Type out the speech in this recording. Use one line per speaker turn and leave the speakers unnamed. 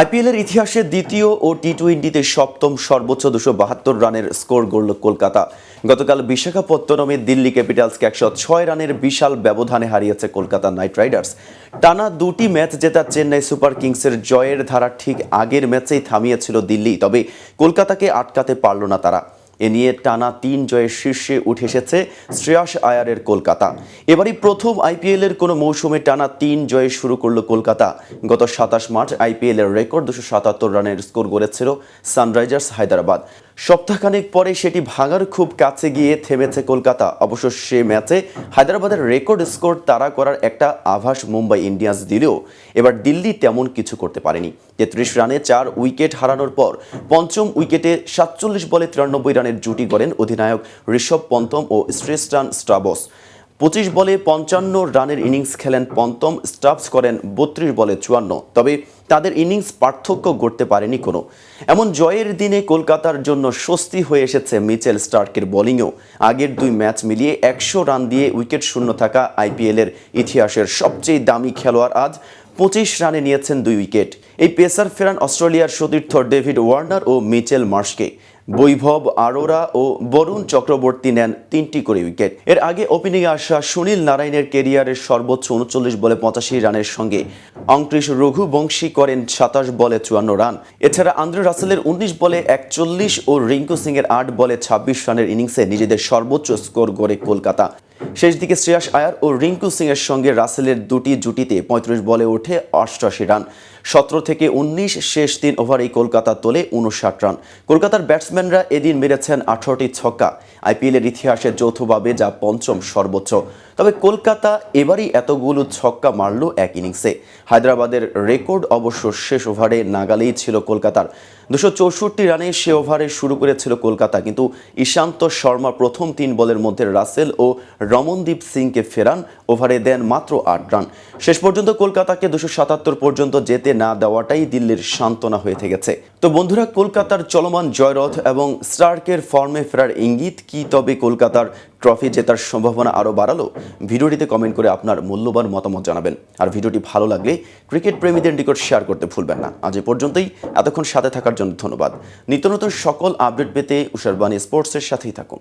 আইপিএলের ইতিহাসে দ্বিতীয় ও টি টোয়েন্টিতে সপ্তম সর্বোচ্চ দুশো বাহাত্তর রানের স্কোর গড়ল কলকাতা। গতকাল বিশাখাপত্তনমে দিল্লি ক্যাপিটালসকে একশো ছয় রানের বিশাল ব্যবধানে হারিয়েছে কলকাতা নাইট রাইডার্স। টানা দুটি ম্যাচ জেতা চেন্নাই সুপার কিংসের জয়ের ধারা ঠিক আগের ম্যাচেই থামিয়েছিল দিল্লি, তবে কলকাতাকে আটকাতে পারল না তারা। এ নিয়ে টানা তিন জয়ের শীর্ষে উঠে এসেছে শ্রেয়াস আয়ারের কলকাতা। এবারই প্রথম আইপিএলের কোনো মৌসুমে টানা তিন জয়ে শুরু করল কলকাতা। গত সাতাশ মার্চ আইপিএলের রেকর্ড দুশো সাতাত্তর রানের স্কোর গড়েছিল সানরাইজার্স হায়দ্রাবাদ। সপ্তাহখানেক পরে সেটি ভাঙার খুব কাছে গিয়ে থেমেছে কলকাতা। অবশ্য সে ম্যাচে হায়দ্রাবাদের রেকর্ড স্কোর তাড়া করার একটা আভাস মুম্বাই ইন্ডিয়ান্স দিলেও এবার দিল্লি তেমন কিছু করতে পারেনি। তেত্রিশ রানে চার উইকেট হারানোর পর পঞ্চম উইকেটে সাতচল্লিশ বলে তিরানব্বই রানের জুটি করেন অধিনায়ক ঋষভ পন্তম ও স্ট্রেস্টান স্ট্রাবস পঁচিশ বলে পঞ্চান্ন রানের ইনিংস খেলেন পন্তম স্টাফস করেন বত্রিশ বলে চুয়ান্ন। তবে তাদের ইনিংস পার্থক্য গড়তে পারেনি কোনো। এমন জয়ের দিনে কলকাতার জন্য স্বস্তি হয়ে এসেছে মিচেল স্টার্কের বোলিংয়েও। আগের দুই ম্যাচ মিলিয়ে একশো রান দিয়ে উইকেট শূন্য থাকা আইপিএলের ইতিহাসের সবচেয়ে দামি খেলোয়াড় আজ পঁচিশ রানে নিয়েছেন দুই উইকেট। এই পেসার ফেরান অস্ট্রেলিয়ার সতীর্থ ডেভিড ওয়ার্নার ও মিচেল মার্শকে। বৈভব আরোরা ও বরুণ চক্রবর্তী নেন তিনটি করে উইকেট। এর আগে ওপেনিংয়ে আসা সুনীল নারায়ণের কেরিয়ারের সর্বোচ্চ উনচল্লিশ বলে পঁচাশি রানের সঙ্গে অঙ্কৃশ রঘুবংশী করেন সাতাশ বলে চুয়ান্ন রান। এছাড়া আন্দ্রে রাসেলের উনিশ বলে একচল্লিশ ও রিঙ্কু সিং এর আট বলে ছাব্বিশ রানের ইনিংসে নিজেদের সর্বোচ্চ স্কোর গড়ে কলকাতা। শেষ দিকে শ্রেয়াস আয়ার ও রিঙ্কু সিং এর সঙ্গে রাসেলের দুটি জুটিতে পঁয়ত্রিশ বলে ওঠে অষ্টআশি রান। সতেরো থেকে উনিশ শেষ তিন ওভারেই কলকাতা তোলে উনষাট রান। কলকাতার ব্যাটসম্যানরা এদিন মেরেছেন আঠারোটি ছক্কা। আইপিএলের ইতিহাসে যৌথভাবে যা পঞ্চম সর্বোচ্চ। তবে কলকাতা এবারই এতগুলো ছক্কা মারল এক ইনিংসে। হায়দ্রাবাদের রেকর্ড অবশ্য শেষ ওভারে নাগালেই ছিল কলকাতার। দুশো চৌষট্টি রানে সে ওভারে শুরু করেছিল কলকাতা, কিন্তু ঈশান্ত শর্মা প্রথম তিন বলের মধ্যে রাসেল ও রমনদীপ সিংকে ফেরান, ওভারে দেন মাত্র আট রান। শেষ পর্যন্ত কলকাতাকে দুশো সাতাত্তর পর্যন্ত যেতে না দেওয়াটাই দিল্লির সান্ত্বনা হয়ে থেকেছে। তো বন্ধুরা, কলকাতার চলমান জয়রথ এবং স্টার্কের ফর্মে ফেরার ইঙ্গিত কি? তবে কলকাতার ট্রফি জেতার সম্ভাবনা আরও বাড়ালো। ভিডিওটিতে কমেন্ট করে আপনার মূল্যবান মতামত জানাবেন। আর ভিডিওটি ভালো লাগলে ক্রিকেট প্রেমীদের নিকট শেয়ার করতে ভুলবেন না। আজ এ পর্যন্তই। এতক্ষণ সাথে থাকার জন্য ধন্যবাদ। নিত্য নতুন সকল আপডেট পেতে উষারবাণী স্পোর্টসের সাথেই থাকুন।